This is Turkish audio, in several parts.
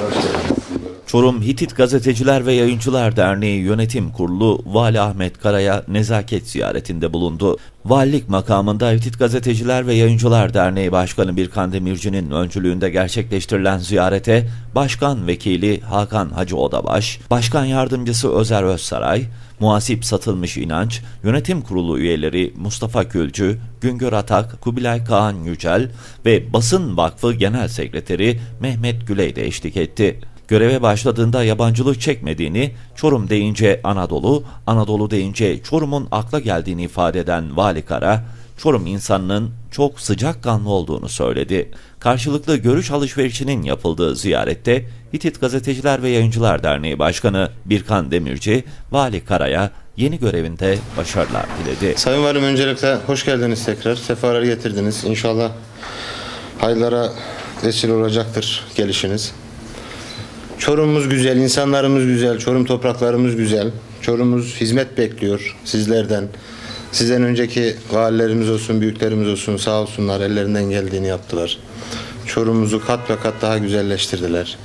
those two. Çorum Hitit Gazeteciler ve Yayıncılar Derneği Yönetim Kurulu Vali Ahmet Kara'ya nezaket ziyaretinde bulundu. Valilik makamında Hitit Gazeteciler ve Yayıncılar Derneği Başkanı Birkan Demirci'nin öncülüğünde gerçekleştirilen ziyarete Başkan Vekili Hakan Hacı Odabaş, Başkan Yardımcısı Özer Özsaray, Muhasip Satılmış İnanç, Yönetim Kurulu üyeleri Mustafa Külcü, Güngör Atak, Kubilay Kağan Yücel ve Basın Vakfı Genel Sekreteri Mehmet Güley de eşlik etti. Göreve başladığında yabancılık çekmediğini, Çorum deyince Anadolu, Anadolu deyince Çorum'un akla geldiğini ifade eden Vali Kara, Çorum insanının çok sıcakkanlı olduğunu söyledi. Karşılıklı görüş alışverişinin yapıldığı ziyarette Hitit Gazeteciler ve Yayıncılar Derneği Başkanı Birkan Demirci, Vali Kara'ya yeni görevinde başarılar diledi. Sayın Valim öncelikle hoş geldiniz tekrar. Sefalar getirdiniz. İnşallah hayırlara vesile olacaktır gelişiniz. Çorum'umuz güzel, insanlarımız güzel, Çorum topraklarımız güzel. Çorum'umuz hizmet bekliyor sizlerden. Sizden önceki valilerimiz olsun, büyüklerimiz olsun sağ olsunlar ellerinden geldiğini yaptılar. Çorum'umuzu kat ve kat daha güzelleştirdiler.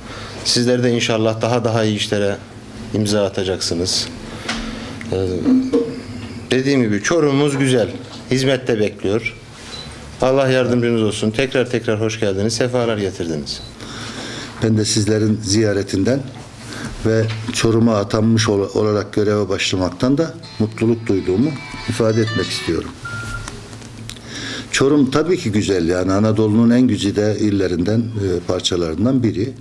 Sizler de inşallah daha daha iyi işlere imza atacaksınız. Dediğim gibi Çorum'umuz güzel. Hizmette bekliyor. Allah yardımcınız olsun. Tekrar tekrar hoş geldiniz. Sefalar getirdiniz. Ben de sizlerin ziyaretinden ve Çorum'a atanmış ol- olarak göreve başlamaktan da mutluluk duyduğumu ifade etmek istiyorum. Çorum tabii ki güzel yani Anadolu'nun en güzide illerinden, e, parçalarından biri.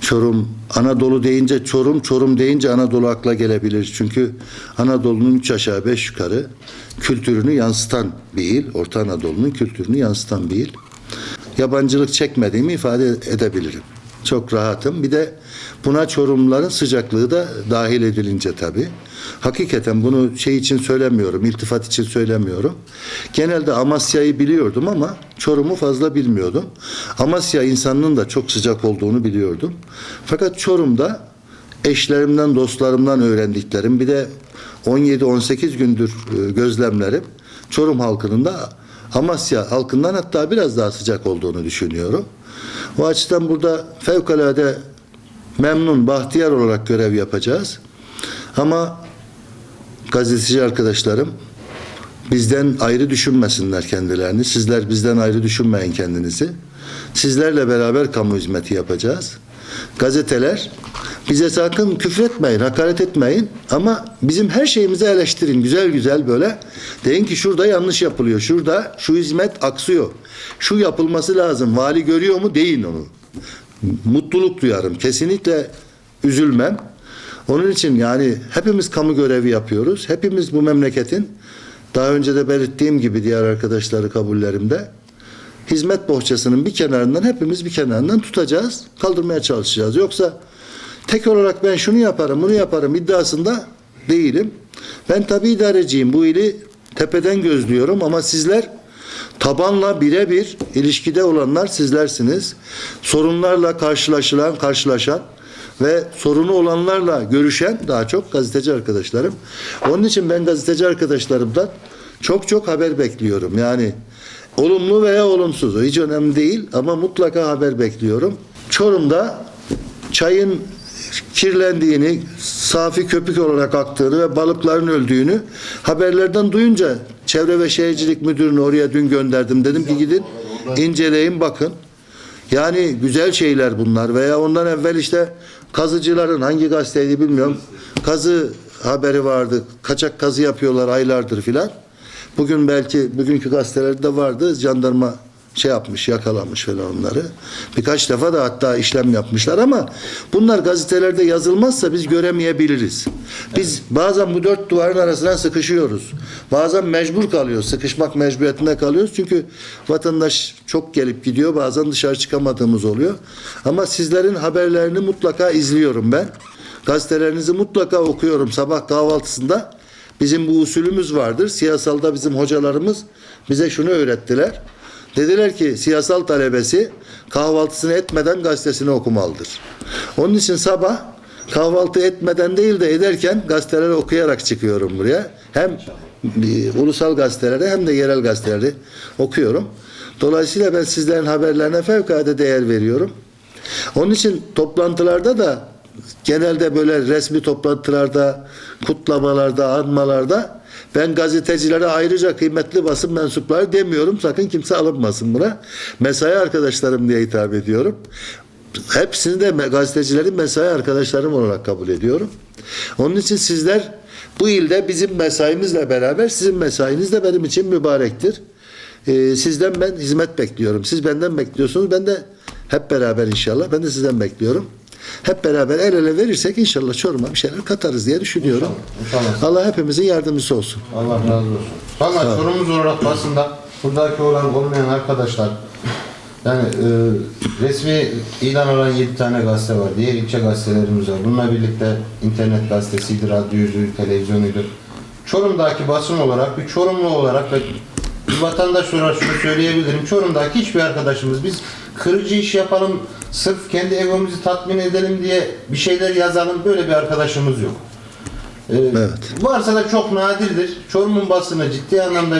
Çorum, Anadolu deyince Çorum, Çorum deyince Anadolu akla gelebilir. Çünkü Anadolu'nun üç aşağı beş yukarı kültürünü yansıtan bir il. Orta Anadolu'nun kültürünü yansıtan bir il. Yabancılık çekmediğimi ifade edebilirim. Çok rahatım. Bir de buna Çorumluların sıcaklığı da dahil edilince tabii. Hakikaten bunu şey için söylemiyorum, iltifat için söylemiyorum. Genelde Amasya'yı biliyordum ama Çorum'u fazla bilmiyordum. Amasya insanının da çok sıcak olduğunu biliyordum. Fakat Çorum'da eşlerimden, dostlarımdan öğrendiklerim bir de 17-18 gündür e, gözlemlerim Çorum halkının da Amasya halkından hatta biraz daha sıcak olduğunu düşünüyorum. O açıdan burada fevkalade memnun, bahtiyar olarak görev yapacağız. Ama gazeteci arkadaşlarım bizden ayrı düşünmesinler kendilerini. Sizler bizden ayrı düşünmeyin kendinizi. Sizlerle beraber kamu hizmeti yapacağız. Gazeteler bize sakın küfretmeyin, hakaret etmeyin ama bizim her şeyimizi eleştirin güzel güzel böyle. Deyin ki şurada yanlış yapılıyor, şurada şu hizmet aksıyor. Şu yapılması lazım. Vali görüyor mu? Deyin onu. Mutluluk duyarım. Kesinlikle üzülmem. Onun için yani hepimiz kamu görevi yapıyoruz. Hepimiz bu memleketin daha önce de belirttiğim gibi diğer arkadaşları kabullerimde hizmet bohçasının bir kenarından hepimiz bir kenarından tutacağız, kaldırmaya çalışacağız. Yoksa tek olarak ben şunu yaparım, bunu yaparım iddiasında değilim. Ben tabii idareciyim. Bu ili tepeden gözlüyorum ama sizler tabanla birebir ilişkide olanlar sizlersiniz. Sorunlarla karşılaşılan, karşılaşan ve sorunu olanlarla görüşen daha çok gazeteci arkadaşlarım. Onun için ben gazeteci arkadaşlarımdan çok çok haber bekliyorum. Yani olumlu veya olumsuz hiç önemli değil ama mutlaka haber bekliyorum. Çorum'da çayın kirlendiğini, safi köpük olarak aktığını ve balıkların öldüğünü haberlerden duyunca Çevre ve Şehircilik Müdürünü oraya dün gönderdim. Dedim ki gidin inceleyin bakın. Yani güzel şeyler bunlar veya ondan evvel işte kazıcıların hangi gazeteydi bilmiyorum. Kazı haberi vardı. Kaçak kazı yapıyorlar aylardır filan. Bugün belki bugünkü gazetelerde vardı. Jandarma şey yapmış, yakalamış falan onları. Birkaç defa da hatta işlem yapmışlar ama bunlar gazetelerde yazılmazsa biz göremeyebiliriz. Biz bazen bu dört duvarın arasına sıkışıyoruz. Bazen mecbur kalıyoruz. Sıkışmak mecburiyetinde kalıyoruz. Çünkü vatandaş çok gelip gidiyor. Bazen dışarı çıkamadığımız oluyor. Ama sizlerin haberlerini mutlaka izliyorum ben. Gazetelerinizi mutlaka okuyorum sabah kahvaltısında. Bizim bu usulümüz vardır. Siyasalda bizim hocalarımız bize şunu öğrettiler. Dediler ki siyasal talebesi kahvaltısını etmeden gazetesini okumalıdır. Onun için sabah kahvaltı etmeden değil de ederken gazeteleri okuyarak çıkıyorum buraya. Hem ulusal gazeteleri hem de yerel gazeteleri okuyorum. Dolayısıyla ben sizlerin haberlerine fevkalade değer veriyorum. Onun için toplantılarda da genelde böyle resmi toplantılarda, kutlamalarda, anmalarda ben gazetecilere ayrıca kıymetli basın mensupları demiyorum. Sakın kimse alınmasın buna. Mesai arkadaşlarım diye hitap ediyorum. Hepsini de gazetecilerin mesai arkadaşlarım olarak kabul ediyorum. Onun için sizler bu ilde bizim mesaimizle beraber sizin mesainiz de benim için mübarektir. Ee, sizden ben hizmet bekliyorum. Siz benden bekliyorsunuz. Ben de hep beraber inşallah. Ben de sizden bekliyorum. Hep beraber el ele verirsek inşallah Çorum'a bir şeyler katarız diye düşünüyorum. İnşallah, inşallah. Allah hepimizin yardımcısı olsun. Allah razı olsun. Valla sorumuz olarak basında buradaki olan olmayan arkadaşlar yani e, resmi ilan alan 7 tane gazete var. Diğer ilçe gazetelerimiz var. Bununla birlikte internet gazetesiydi, radyoydu, televizyonuydu. Çorum'daki basın olarak, bir Çorumlu olarak ve vatandaş olarak şunu söyleyebilirim. Çorum'daki hiçbir arkadaşımız biz kırıcı iş yapalım, sırf kendi egomuzu tatmin edelim diye bir şeyler yazalım böyle bir arkadaşımız yok. Ee, Evet. Varsa da çok nadirdir. Çorum'un basını ciddi anlamda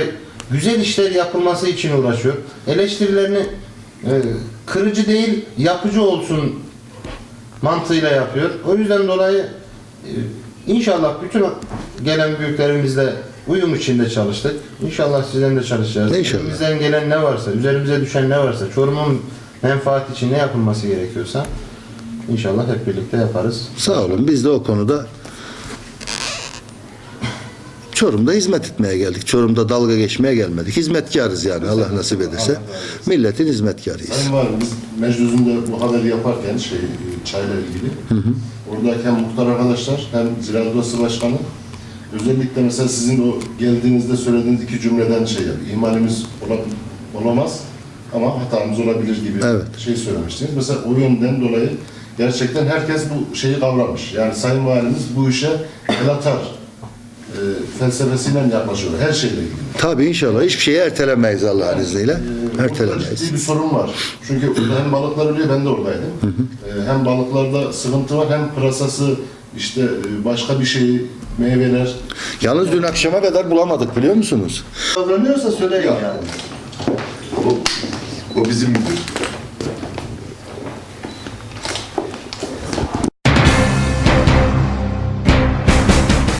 güzel işler yapılması için uğraşıyor. Eleştirilerini e, kırıcı değil, yapıcı olsun mantığıyla yapıyor. O yüzden dolayı e, inşallah bütün gelen büyüklerimizle uyum içinde çalıştık. İnşallah sizden de çalışacağız. İnşallah. Elimizden gelen ne varsa, üzerimize düşen ne varsa, Çorum'un menfaati için ne yapılması gerekiyorsa inşallah hep birlikte yaparız. Sağ olun. Biz de o konuda Çorum'da hizmet etmeye geldik. Çorum'da dalga geçmeye gelmedik. Hizmetkarız yani Allah nasip ederse. Milletin hizmetkarıyız. Sayın Valim biz meclisinde bu haberi yaparken şey çayla ilgili oradaki hem muhtar arkadaşlar hem Ziraat Odası Başkanı özellikle mesela sizin o geldiğinizde söylediğiniz iki cümleden şey yap, ihmalimiz ola- olamaz ama hatamız olabilir gibi Evet. şey söylemiştiniz. Mesela o yönden dolayı gerçekten herkes bu şeyi kavramış. Yani Sayın Valimiz bu işe el atar e, felsefesiyle yaklaşıyor her şeyle ilgili. Tabii inşallah hiçbir şeyi ertelemeyiz Allah'ın izniyle. Orada Ertelemeyiz. ciddi bir sorun var. Çünkü hem balıklar ölüyor, ben de oradaydım. Ee, hem balıklarda sıkıntı var, hem pırasası, işte e, başka bir şey, meyveler. Yalnız dün akşama kadar bulamadık biliyor musunuz? Davranıyorsa söyleyin yani. O, o bizim